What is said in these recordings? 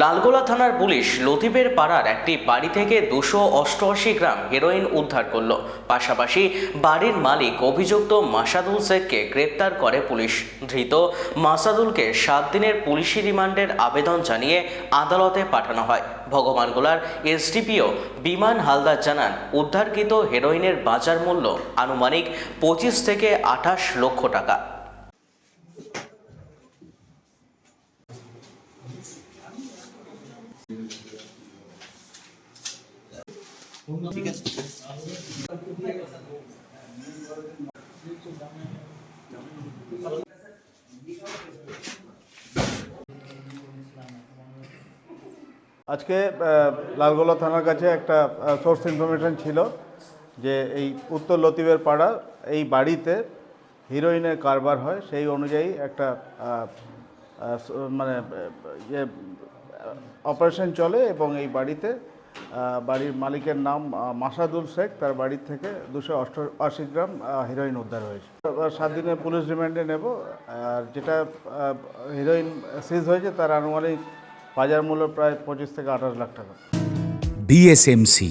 লালগোলা থানার পুলিশ লতিফের পাড়ার একটি বাড়ি থেকে দুশো অষ্টআশি গ্রাম হেরোইন উদ্ধার করল পাশাপাশি বাড়ির মালিক অভিযুক্ত মাসাদুল শেখকে গ্রেপ্তার করে পুলিশ ধৃত মাসাদুলকে সাত দিনের পুলিশি রিমান্ডের আবেদন জানিয়ে আদালতে পাঠানো হয় ভগবানগোলার এসডিপিও বিমান হালদার জানান উদ্ধারকৃত হেরোইনের বাজার মূল্য আনুমানিক পঁচিশ থেকে আঠাশ লক্ষ টাকা ঠিক আছে আজকে লালগোলা থানার কাছে একটা সোর্স ইনফরমেশন ছিল যে এই উত্তর লতিবের পাড়া এই বাড়িতে হিরোইনের কারবার হয় সেই অনুযায়ী একটা মানে অপারেশন ইয়ে, চলে এবং এই বাড়িতে বাড়ির মালিকের নাম মাসাদুল শেখ তার বাড়ির থেকে দুশো আশি গ্রাম হিরোইন উদ্ধার হয়েছে সাত দিনে পুলিশ রিমান্ডে নেব আর যেটা হিরোইন সিজ হয়েছে তার আনুমানিক বাজার মূল্য প্রায় পঁচিশ থেকে আঠাশ লাখ টাকা BSMC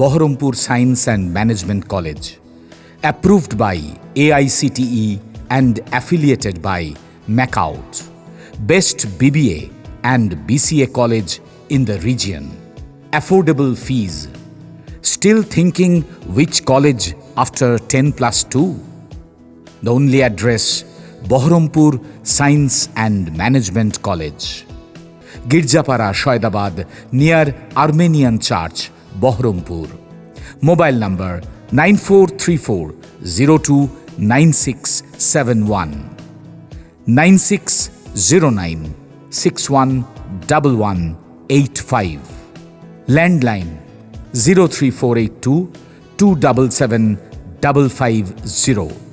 Baharampur science and management college approved by AICTE and affiliated by MAKAUT best BBA and BCA college in the region affordable fees. Still thinking which college after 10 plus 2? The only address Bahrampur Science and Management College. Girjapara, Shoidabad, near Armenian Church, Bahrampur. Mobile number 9434 029671 9609 landline 03482 277 550.